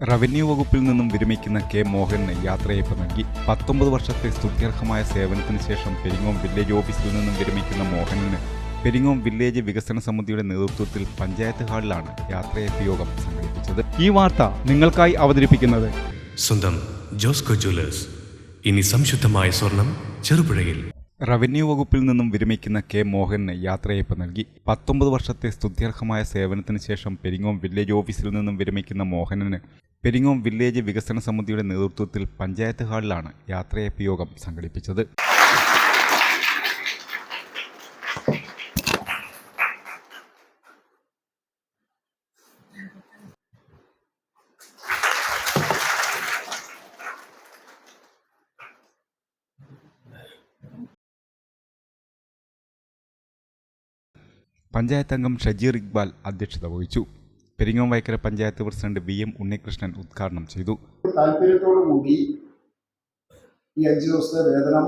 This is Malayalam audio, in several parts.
റവന്യൂ വകുപ്പിൽ നിന്നും വിരമിക്കുന്ന കെ മോഹന് യാത്രയയപ്പ് നൽകി. പത്തൊമ്പത് വർഷത്തെ സ്തുത്യർഹമായ സേവനത്തിന് ശേഷം പെരിങ്ങോം വില്ലേജ് ഓഫീസിൽ നിന്നും വിരമിക്കുന്ന മോഹനന് പെരിങ്ങോം വില്ലേജ് വികസന സമിതിയുടെ നേതൃത്വത്തിൽ പഞ്ചായത്ത് ഹാളിലാണ് യാത്രയയപ്പ് യോഗം സംഘടിപ്പിച്ചത്. ഈ വാർത്ത നിങ്ങൾക്കായി അവതരിപ്പിക്കുന്നത് സ്വന്തം ജോസ്കോ ജ്വല്ലേഴ്സ്. ഇനി സംശുദ്ധമായ സ്വർണം ചെറുപുഴയിൽ. റവന്യൂ വകുപ്പിൽ നിന്നും വിരമിക്കുന്ന കെ മോഹന് യാത്രയയപ്പ് നൽകി. പത്തൊമ്പത് വർഷത്തെ സ്തുത്യർഹമായ സേവനത്തിന് ശേഷം പെരിങ്ങോം വില്ലേജ് ഓഫീസിൽ നിന്നും വിരമിക്കുന്ന മോഹനന് പെരിങ്ങോം വില്ലേജ് വികസന സമിതിയുടെ നേതൃത്വത്തിൽ പഞ്ചായത്ത് ഹാളിലാണ് യാത്രയപ്പ് യോഗം സംഘടിപ്പിച്ചത്. പഞ്ചായത്ത് അംഗം ഷജീർ ഇക്ബാൽ അധ്യക്ഷത വഹിച്ചു. Peringome Vaikkara panchayat president V M Unnikrishnan ഉദ്ഘാടനം ചെയ്തു. താല്പര്യത്തോടു കൂടി ഈ അഞ്ച് ദിവസത്തെ വേതനം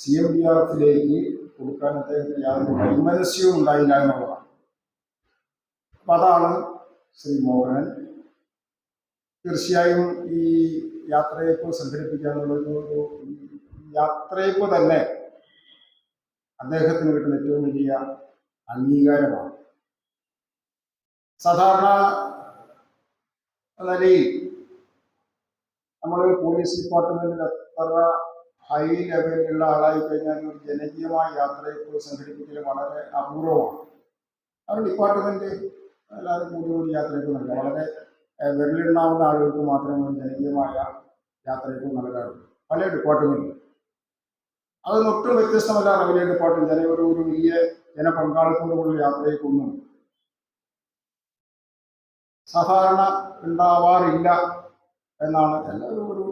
സി എം ഡി ആർ എഫിലേക്ക് കൊടുക്കാൻ അദ്ദേഹത്തിന് യാതൊരു ഉണ്ടായില്ല എന്നുള്ളതാണ്. അപ്പം അതാണ് ശ്രീ മോഹനൻ. തീർച്ചയായും ഈ യാത്രയപ്പ് സംഘടിപ്പിക്കാനുള്ളൊരു യാത്രയപ്പ് തന്നെ അദ്ദേഹത്തിന് കിട്ടുന്ന ഏറ്റവും വലിയ അംഗീകാരമാണ്. സാധാരണ നിലയിൽ നമ്മൾ പോലീസ് ഡിപ്പാർട്ട്മെന്റിൽ എത്ര ഹൈ ലെവലിലുള്ള ആളായി കഴിഞ്ഞാൽ ഒരു ജനകീയമായ യാത്രയൊക്കെ സംഘടിപ്പിക്കൽ വളരെ അപൂർവമാണ്. ഒരു ഡിപ്പാർട്ട്മെന്റ് എല്ലാവരും കൂടി കൂടി യാത്രയ്ക്കും നൽകുക വളരെ വിരലിണ്ടാവുന്ന ആളുകൾക്ക് മാത്രമേ ജനകീയമായ യാത്രയ്ക്കും നൽകാറുള്ളൂ പല ഡിപ്പാർട്ട്മെന്റിലും അതൊന്നും ഒട്ടും വ്യത്യസ്തമല്ല. റവന്യൂ ഡിപ്പാർട്ട്മെന്റ് ജന ഒരു വലിയ ജനപങ്കാളിത്തത്തോടുള്ള യാത്രയൊക്കൊന്നും സാധാരണ ഉണ്ടാവാറില്ല എന്നാണ് എല്ലാവരും ഒരു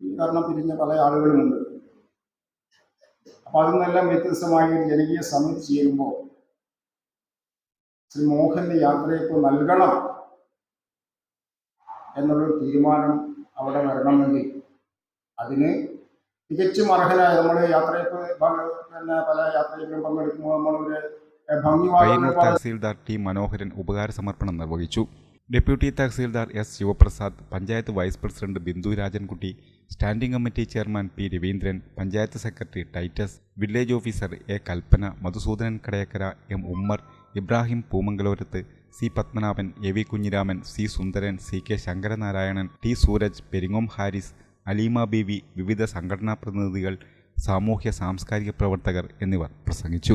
കാരണം പിരിഞ്ഞ പല ആളുകളുമുണ്ട്. അപ്പൊ അതിൽ നിന്നെല്ലാം വ്യത്യസ്തമായ ഒരു ജനകീയ സമിതി ചേരുമ്പോൾ ശ്രീ മോഹന്റെ യാത്രയ്ക്ക് നൽകണം എന്നുള്ളൊരു തീരുമാനം അവിടെ വരണമെങ്കിൽ അതിന് തികച്ചും അർഹനായ നമ്മൾ യാത്രയ്ക്ക് പിന്നെ പല യാത്രയിലും പങ്കെടുക്കുമ്പോൾ നമ്മളൊരു ഭംഗിവാദ തഹസീൽദാർ ടി മനോഹരൻ ഉപകാര സമർപ്പണം നിർവഹിച്ചു. Deputy tahsildar S Sivaprasad panchayat vice president Bindu Rajankutty standing committee chairman P Raveendran panchayat secretary Titus village officer A Kalpana Madhusoodanan Kadayakkara M Ummer Ibrahim Poomangalorath C Padmanabhan A V Kunhiraman C Sundaran C K Sankaranarayanan T Sooraj Peringome Haris Aleema Beevi വിവിധ സംഘടനാ പ്രതിനിധികൾ സാമൂഹ്യ സാംസ്കാരിക പ്രവർത്തകർ എന്നിവർ പ്രസംഗിച്ചു.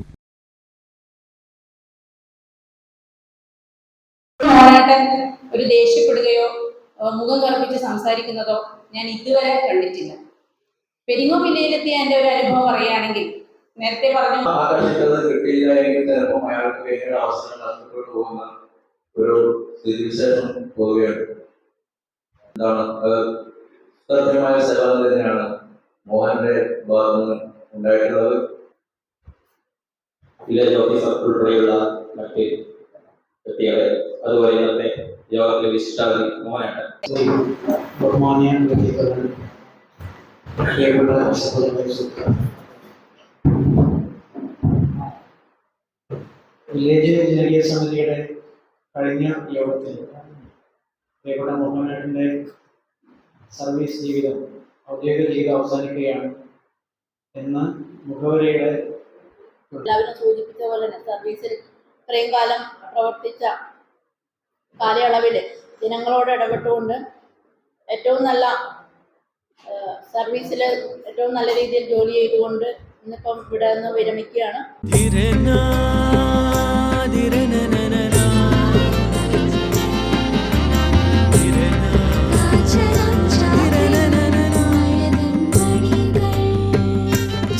മോഹനേട്ടൻ ഒരു ദേഷ്യപ്പെടുകയോ മുഖം കറുപ്പിച്ച് സംസാരിക്കുന്നതോ ഞാൻ ഇതുവരെ കണ്ടിട്ടില്ല. പെരിങ്ങോ വില്ലയിലെത്തിയ എന്റെ ഒരു അനുഭവം പറയുകയാണെങ്കിൽ നേരത്തെ പറഞ്ഞു ആകർഷിക്കുന്നത് കിട്ടിയില്ല എങ്കിൽ ചിലപ്പോൾ അയാൾക്ക് ഭയങ്കര അവസരം നഷ്ടപ്പെട്ടു പോകുന്ന ഒരു സ്ഥിതിവിശേഷം പോവുകയാണ് എന്താണ്? തന്നെയാണ് മോഹന്റെ ഭാഗത്ത് ഉണ്ടായിട്ടുള്ളത്. വില്ലേജ് ഓഫീസർ ഉൾപ്പെടെയുള്ള മറ്റ് വ്യക്തികളെ അതുപോലെ ഇന്നത്തെ യോഗത്തിലെ വിശിഷ്ടാവധി മോനാണ് വില്ലേജ് ജനകീയ സമിതിയുടെ കഴിഞ്ഞ യോഗത്തിൽ പ്രിയപ്പെട്ട മോഹനേട്ടന്റെ സർവീസ് ജീവിതം ഔദ്യോഗിക ജീവിതം അവസാനിക്കുകയാണ് എന്ന് മുഖവരിയുടെ എല്ലാവരും സൂചിപ്പിച്ച പോലെ തന്നെ സർവീസിൽ ഇത്രയും കാലം പ്രവർത്തിച്ച കാലയളവിൽ ജനങ്ങളോട് ഇടപെട്ടുകൊണ്ട് ഏറ്റവും നല്ല സർവീസിൽ ഏറ്റവും നല്ല രീതിയിൽ ജോലി ചെയ്തുകൊണ്ട് ഇന്നിപ്പം ഇവിടെ നിന്ന് വിരമിക്കുകയാണ്.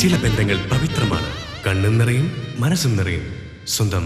ചില ബന്ധങ്ങൾ പവിത്രമാണ്. കണ്ണും നിറയും മനസ്സും നിറയും. സ്വന്തം